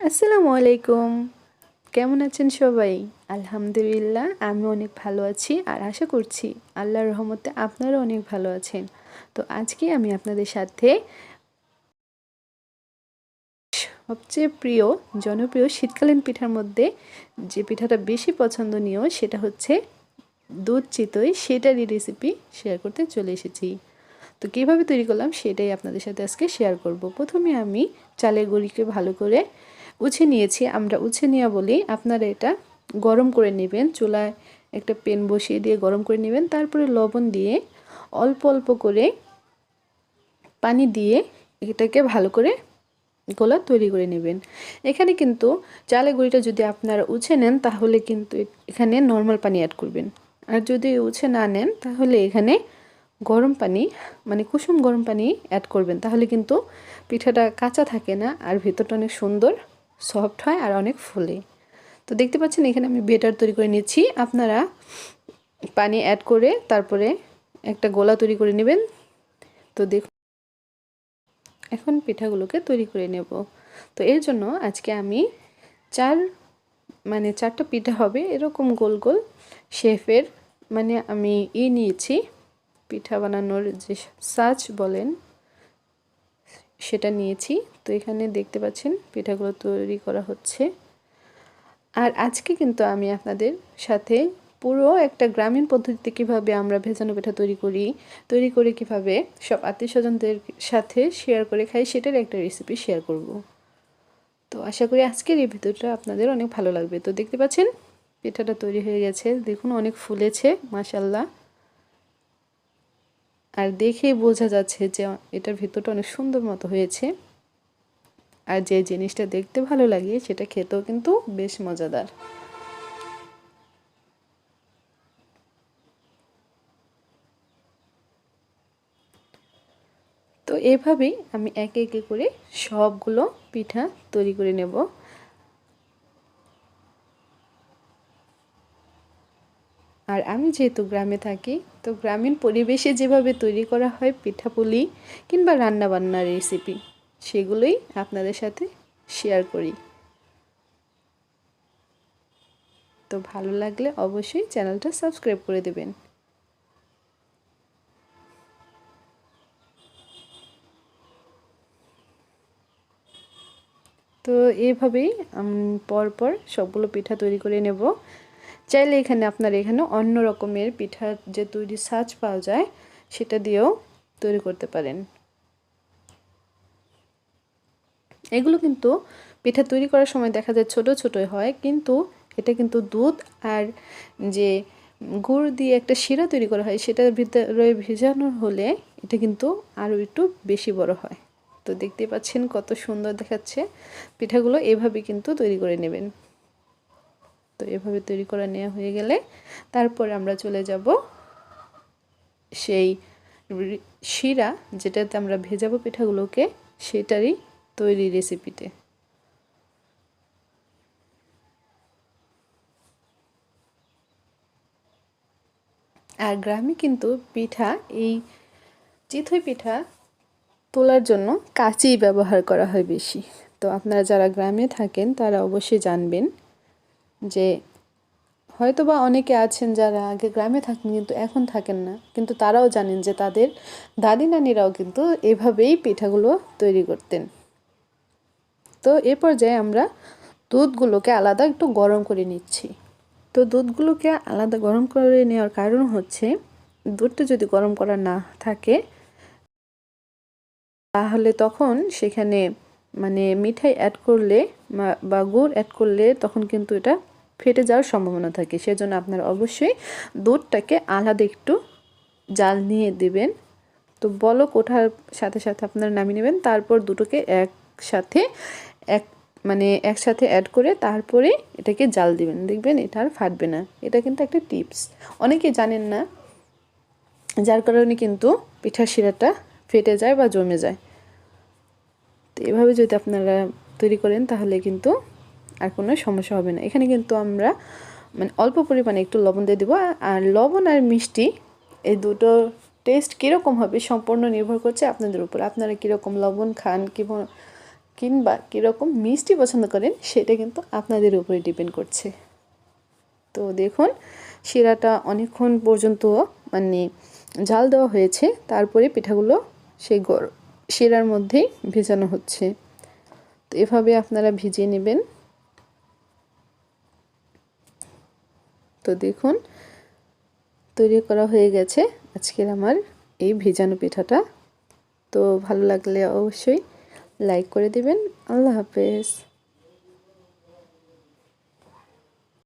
আসসালামু আলাইকুম। কেমন আছেন সবাই? আলহামদুলিল্লাহ, আমি অনেক ভালো আছি আর আশা করছি আল্লাহর রহমতে আপনারাও অনেক ভালো আছেন। তো আজকে আমি আপনাদের সাথে সবচেয়ে প্রিয়, জনপ্রিয় শীতকালীন পিঠার মধ্যে যে পিঠাটা বেশি পছন্দনীয় সেটা হচ্ছে দুধ চিতই সেটারই রেসিপি শেয়ার করতে চলে এসেছি। তো কীভাবে তৈরি করলাম সেটাই আপনাদের সাথে আজকে শেয়ার করব। প্রথমে আমি চালের গুঁড়িকে ভালো করে উছে নিয়েছি আমরা উছে নেওয়া বলি আপনারা এটা গরম করে নেবেন। চুলায় একটা পেন বসিয়ে দিয়ে গরম করে নেবেন। তারপরে লবণ দিয়ে অল্প অল্প করে পানি দিয়ে এটাকে ভালো করে গোলা তৈরি করে নেবেন। এখানে কিন্তু চালে গুঁড়িটা যদি আপনারা উছে নেন, তাহলে কিন্তু এখানে নর্মাল পানি অ্যাড করবেন। আর যদি উছে না নেন, তাহলে এখানে গরম পানি মানে কুসুম গরম পানি অ্যাড করবেন। তাহলে কিন্তু পিঠাটা কাঁচা থাকে না আর ভেতরটা অনেক সুন্দর সফট হয় আর অনেক ফুলে। তো দেখতে পাচ্ছেন এখানে আমি বেটার তৈরি করে নিয়েছি আপনারা পানি অ্যাড করে তারপরে একটা গোলা তৈরি করে নেবেন। তো দেখুন এখন পিঠাগুলোকে তৈরি করে নেব। তো এর জন্য আজকে আমি চার মানে চারটা পিঠা হবে এরকম গোল গোল। শেফের মানে আমি ই নিয়েছি। পিঠা বানানোর যে সাজ বলেন সেটা নিয়েছি। তো এখানে দেখতে পাচ্ছেন পিঠাগুলো তৈরি করা হচ্ছে। আর আজকে কিন্তু আমি আপনাদের সাথে পুরো একটা গ্রামীণ পদ্ধতিতে কীভাবে আমরা ভেজানো পিঠা তৈরি করি, তৈরি করে কীভাবে সব আত্মীয় স্বজনদের সাথে শেয়ার করে খাই, সেটার একটা রেসিপি শেয়ার করব। তো আশা করি আজকের এই ভিডিওটা আপনাদের অনেক ভালো লাগবে। তো দেখতে পাচ্ছেন পিঠাটা তৈরি হয়ে গেছে। দেখুন অনেক ফুলেছে মাসাল্লাহ আর দেখেই বোঝা যাচ্ছে যে এটার ভিতরটা অনেক সুন্দর মতো হয়েছে। আর যে জিনিসটা দেখতে ভালো লাগে, সেটা খেতেও কিন্তু বেশ মজাদার। তো এভাবেই আমি একে একে করে সবগুলো পিঠা তৈরি করে নেব। আর আমি যেহেতু গ্রামে থাকি, তো গ্রামীণ পরিবেশে যেভাবে তৈরি করা হয় পিঠাপুলি কিংবা রান্নাবান্নার রেসিপি সেগুলোই আপনাদের সাথে শেয়ার করি। তো ভালো লাগলে অবশ্যই চ্যানেলটা সাবস্ক্রাইব করে দেবেন। তো এইভাবেই পরপর সবগুলো পিঠা তৈরি করে নেব। চাইলে এখানে আপনার এখানে অন্য রকমের পিঠার যে তৈরি সাজ পাওয়া যায়, সেটা দিয়েও তৈরি করতে পারেন। এগুলো কিন্তু পিঠা তৈরি করার সময় দেখা যায় ছোট ছোটই হয়, কিন্তু এটা কিন্তু দুধ আর যে গুড় দিয়ে একটা শিরা তৈরি করা হয়, সেটার ভিতরে ভেজানো হলে এটা কিন্তু আরও একটু বেশি বড় হয়। তো দেখতে পাচ্ছেন কত সুন্দর দেখাচ্ছে। পিঠাগুলো এভাবে কিন্তু তৈরি করে নেবেন। তো এভাবে তৈরি করা নেওয়া হয়ে গেলে তারপর আমরা চলে যাব সেই শিরা যেটাতে আমরা ভেজাবো পিঠাগুলোকে, সেটারই তৈরি রেসিপিতে আর গ্রামে কিন্তু পিঠা, এই চিথই পিঠা তোলার জন্য কাঁচি ব্যবহার করা হয় বেশি। তো আপনারা যারা গ্রামে থাকেন, তারা অবশ্যই জানবেন যে হয়তো বা অনেকে আছেন যারা আগে গ্রামে থাকেন কিন্তু এখন থাকেন না, কিন্তু তারাও জানেন যে তাদের দাদি নানিরাও কিন্তু এভাবেই পিঠাগুলো তৈরি করতেন। তো এ পর্যায়ে আমরা দুধগুলোকে আলাদা একটু গরম করে নিচ্ছি। তো দুধগুলোকে আলাদা গরম করে নেওয়ার কারণ হচ্ছে দুধটা যদি গরম করা না থাকে, তাহলে তখন সেখানে মানে মিঠাই অ্যাড করলে বা গুড় অ্যাড করলে তখন কিন্তু এটা ফেটে যাওয়ার সম্ভাবনা থাকে। সেজন্য আপনারা অবশ্যই দুধটাকে আলাদা একটু জাল নিয়ে দেবেন। তো বলক ওঠার সাথে সাথে আপনারা নামিয়ে নেবেন। তারপর দুটোকে একসাথে, এক মানে একসাথে অ্যাড করে তারপরে এটাকে জাল দিবেন। দেখবেন এটা আর ফাটবে না। এটা কিন্তু একটা টিপস। অনেকে জানেন না, যার কারণে কিন্তু পিঠার শিরাটা ফেটে যায় বা জমে যায়। এভাবে যদি আপনারা তৈরি করেন, তাহলে কিন্তু আর কোনো সমস্যা হবে না। এখানে কিন্তু আমরা মানে অল্প পরিমাণে একটু লবণ দিয়ে দেবো। আর লবণ আর মিষ্টি, এই দুটো টেস্ট কীরকম হবে সম্পূর্ণ নির্ভর করছে আপনাদের উপর। আপনারা কীরকম লবণ খান, কিংবা কীরকম মিষ্টি পছন্দ করেন, সেটা কিন্তু আপনাদের উপরে ডিপেন্ড করছে। তো দেখুন, শিরাটা অনেকক্ষণ পর্যন্ত মানে জাল দেওয়া হয়েছে। তারপরে পিঠাগুলো, সেই গর শিরার মধ্যেই ভেজানো হচ্ছে। তো এভাবে আপনারা ভিজিয়ে নেবেন। তো দেখুন, তৈরি করা হয়ে গেছে। আজকের আমার এই ভেজানো পিঠাটা। তো ভালো লাগলে অবশ্যই লাইক করে দিবেন। আল্লাহ হাফেজ।